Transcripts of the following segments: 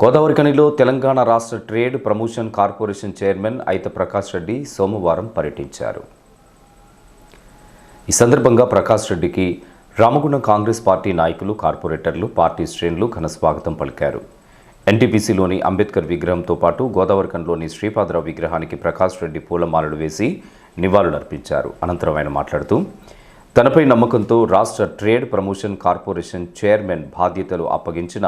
గోదావరిఖనిలో తెలంగాణ రాష్ట్ర trade promotion corporation chairman అయిత ప్రకాష్ రెడ్డి సోమవారం పర్యటించారు. ఈ సందర్భంగా ప్రకాష్ రెడ్డికి రామగుండం కాంగ్రెస్ పార్టీ నాయకులు కార్పొరేటర్లు పార్టీ శ్రేణులు ఘన స్వాగతం పలికారు. ఎన్టీపీసీలోని అంబేద్కర్ విగ్రహంతో పాటు గోదావరికంలోని శ్రీపాదరావు విగ్రహానికి ప్రకాష్ రెడ్డి పూలమాలలు వేసి నివాళులర్పించారు. అనంతరం ఆయన మాట్లాడుతూ తనపై నమ్మకంతో రాష్ట్ర ట్రేడ్ ప్రమోషన్ కార్పొరేషన్ చైర్మన్ బాధ్యతలు అప్పగించిన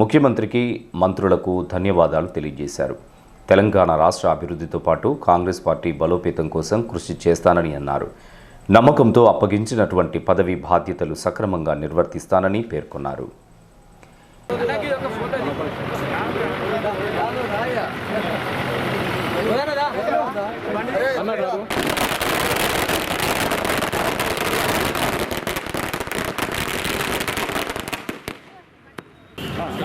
ముఖ్యమంత్రికి మంత్రులకు ధన్యవాదాలు తెలియజేశారు. తెలంగాణ రాష్ట్ర అభివృద్ధితో పాటు కాంగ్రెస్ పార్టీ బలోపేతం కోసం కృషి చేస్తానని అన్నారు. నమ్మకంతో అప్పగించినటువంటి పదవి బాధ్యతలు సక్రమంగా నిర్వర్తిస్తానని పేర్కొన్నారు.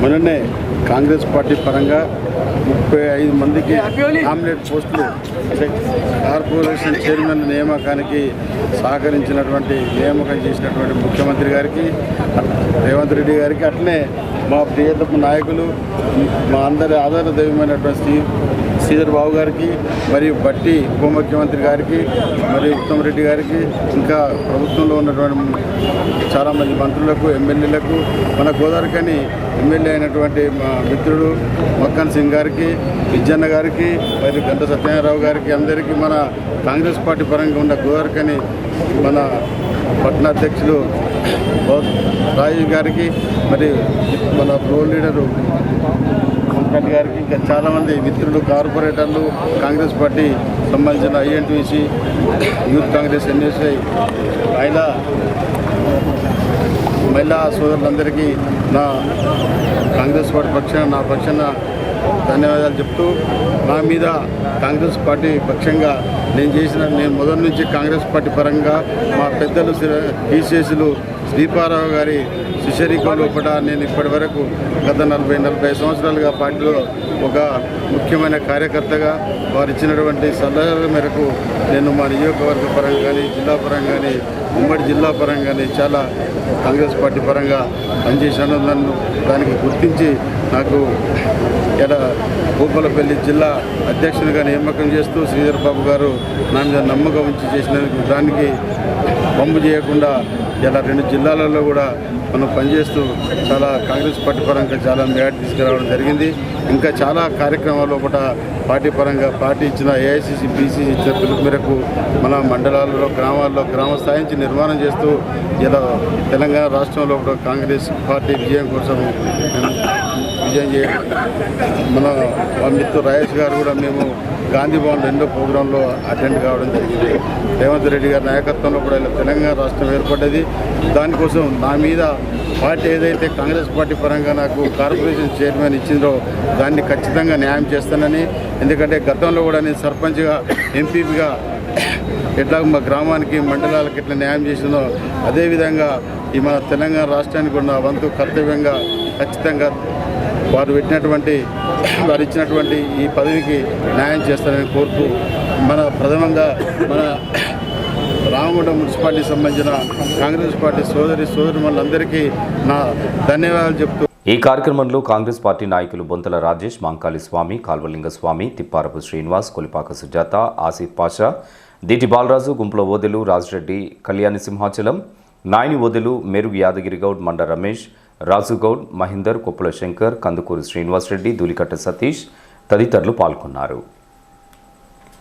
మొన్ననే కాంగ్రెస్ పార్టీ పరంగా ముప్పై ఐదు మందికి నామినేట్ పోస్టులు కార్పొరేషన్ చైర్మన్ నియామకానికి సహకరించినటువంటి నియామకం చేసినటువంటి ముఖ్యమంత్రి గారికి రేవంత్ రెడ్డి గారికి అట్లనే మా ప్రియతమ నాయకులు మా అందరి ఆదరణ దైవమైనటువంటి శ్రీధర్ బాబు గారికి మరియు బట్టి ఉప ముఖ్యమంత్రి గారికి మరియు ఉత్తమ్ రెడ్డి గారికి ఇంకా ప్రభుత్వంలో ఉన్నటువంటి చాలామంది మంత్రులకు ఎమ్మెల్యేలకు మన గోదావరికని ఎమ్మెల్యే అయినటువంటి మా మిత్రుడు మక్కన్ సింగ్ గారికి విజ్జన్న గారికి మరియు గంట సత్యనారాయణ గారికి అందరికీ మన కాంగ్రెస్ పార్టీ పరంగా ఉన్న గోదావరికని మన పట్టణ అధ్యక్షులు రాజీవ్ గారికి మరి మన ప్రో లీడరు వెంకట్ గారికి ఇంకా చాలామంది మిత్రులు కార్పొరేటర్లు కాంగ్రెస్ పార్టీ సంబంధించిన ఐఎన్టీసీ యూత్ కాంగ్రెస్ ఎన్ఎస్ఐ మహిళా మహిళా సోదరులందరికీ నా కాంగ్రెస్ పార్టీ పక్షాన నా పక్షాన ధన్యవాదాలు చెప్తూ నా మీద కాంగ్రెస్ పార్టీ పక్షంగా నేను చేసిన నేను మొదటి నుంచి కాంగ్రెస్ పార్టీ పరంగా మా పెద్దలు టీసీఎస్లు దీపారావు గారి శిశరీకం లోపల నేను ఇప్పటి వరకు గత నలభై నలభై సంవత్సరాలుగా పార్టీలో ఒక ముఖ్యమైన కార్యకర్తగా వారు ఇచ్చినటువంటి సలహాల మేరకు నేను మా నియోజకవర్గ పరంగా కానీ జిల్లా పరంగా కానీ ఉమ్మడి జిల్లా పరంగా కానీ చాలా కాంగ్రెస్ పార్టీ పరంగా పనిచేశాను. నన్ను దానికి గుర్తించి నాకు ఇక్కడ భూపాలపల్లి జిల్లా అధ్యక్షునిగా నియామకం చేస్తూ శ్రీధర్ బాబు గారు నా మీద నమ్మకం ఉంచి చేసినందుకు దానికి పంపు చేయకుండా ఇలా రెండు జిల్లాలలో కూడా మనం పనిచేస్తూ చాలా కాంగ్రెస్ పార్టీ పరంగా చాలా మ్యాట్ తీసుకురావడం జరిగింది. ఇంకా చాలా కార్యక్రమాల లోపల పార్టీ పరంగా పార్టీ ఇచ్చిన ఏఐసిసి బీసీ ఇచ్చిన పిలుపు మేరకు మన మండలాల్లో గ్రామాల్లో గ్రామ స్థాయి నుంచి నిర్మాణం చేస్తూ ఇలా తెలంగాణ రాష్ట్రంలో కూడా కాంగ్రెస్ పార్టీ విజయం కోసం విజయం చేయ మన మా మిత్రుడు రాయేష్ గారు కూడా మేము గాంధీ భవన్లో రెండో ప్రోగ్రాంలో అటెండ్ కావడం జరిగింది. రేవంత్ రెడ్డి గారి నాయకత్వంలో కూడా ఇలా తెలంగాణ రాష్ట్రం ఏర్పడ్డది. దానికోసం నా మీద పార్టీ ఏదైతే కాంగ్రెస్ పార్టీ పరంగా నాకు కార్పొరేషన్ చైర్మన్ ఇచ్చిందో దాన్ని ఖచ్చితంగా న్యాయం చేస్తానని ఎందుకంటే గతంలో కూడా నేను సర్పంచ్గా ఎంపీగా ఎట్లా మా గ్రామానికి మండలాలకు ఎట్లా న్యాయం చేసిందో అదేవిధంగా ఈ మన తెలంగాణ రాష్ట్రానికి ఉన్న వంతు కర్తవ్యంగా ఖచ్చితంగా వారు పెట్టినటువంటి వారు ఇచ్చినటువంటి ఈ పదవికి న్యాయం చేస్తారని కోరుతూ మన ప్రధానంగా మన రామగుండం మున్సిపాలిటీ సంబంధించిన కాంగ్రెస్ పార్టీ సోదరి సోదరులందరికీ నా ధన్యవాదాలు చెప్తూ ఈ కార్యక్రమంలో కాంగ్రెస్ పార్టీ నాయకులు బొంతల రాజేష్ మాంకాళి స్వామి కాల్వలింగ స్వామి తిప్పారపు శ్రీనివాస్ కొలిపాక సుజాత ఆసిఫ్ పాషా దీటి బాలరాజు గుంపుల ఓదెలు రాజరెడ్డి కళ్యాణి సింహాచలం నాయని ఓదెలు మెరుగు యాదగిరి గౌడ్ మండ రమేష్ రాజుగౌడ్ మహేందర్ కొప్పుల శంకర్ కందుకూరు శ్రీనివాస్ రెడ్డి ధూలికట్ట సతీష్ తదితరులు పాల్గొన్నారు.